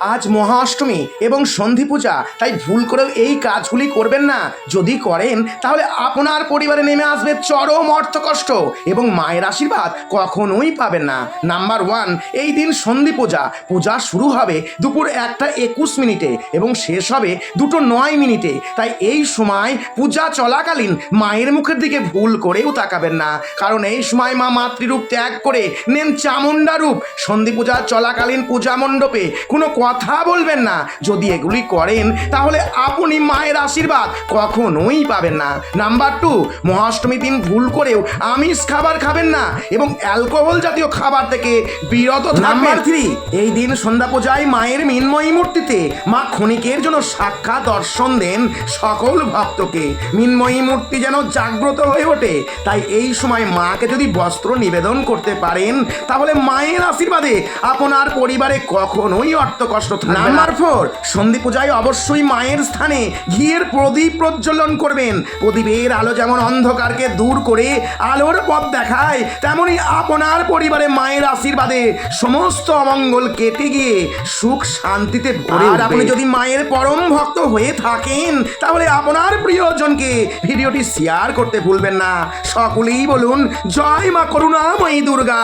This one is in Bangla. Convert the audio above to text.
আজ মহাষ্টমী এবং সন্ধি পূজা, তাই ভুল করেও এই কাজগুলি করবেন না। যদি করেন, তাহলে আপনার পরিবারে নেমে আসবে চরম অর্থকষ্ট এবং মায়ের আশীর্বাদ কখনোই পাবেন না। নাম্বার ওয়ান, এই দিন সন্ধি পূজা। পূজা শুরু হবে দুপুর একটা একুশ মিনিটে এবং শেষ হবে দুটো নয় মিনিটে। তাই এই সময় পূজা চলাকালীন মায়ের মুখের দিকে ভুল করেও তাকাবেন না। কারণ এই সময় মা মাতৃরূপ ত্যাগ করে নেন চামুন্ডা রূপ। সন্ধি পূজা চলাকালীন পূজা মণ্ডপে কোনো কথা বলবেন না। যদি এগুলি করেন, তাহলে আপনি মায়ের আশীর্বাদ কখনোই পাবেন না। নাম্বার টু, মহাষ্টমী দিন ভুল করেও আমিষ খাবার খাবেন না এবং অ্যালকোহল জাতীয় খাবার থেকে বিরত নাম্বার থ্রি, এই দিন সন্ধ্যা পূজায় মায়ের মিন্ময়ী মূর্তিতে মা ক্ষণিকের জন্য সাক্ষাৎ দর্শন দেন সকল ভক্তকে। মিন্ময়ী মূর্তি যেন জাগ্রত হয়ে ওঠে। তাই এই সময় মাকে যদি বস্ত্র নিবেদন করতে পারেন, তাহলে মায়ের আশীর্বাদে আপনার পরিবারে কখনোই থাকবে নাম্বার ফোর সন্ধি পূজায় অবশ্যই মায়ের স্থানে ঘিয়ের প্রদীপ প্রজ্বলন করবেন। প্রদীপের আলো যেমন অন্ধকারকে দূর করে আলোর পথ দেখায় তেমনি আপনার পরিবারে মায়ের আশীর্বাদে সমস্ত অমঙ্গল কেটে গিয়ে সুখ শান্তিতে ভরে আর আপনি যদি মায়ের পরম ভক্ত হয়ে থাকেন তাহলে আপনার প্রিয়জনকে ভিডিওটি শেয়ার করতে ভুলবেন না। সকলেই বলুন জয় মা করুণাময়ী দুর্গা।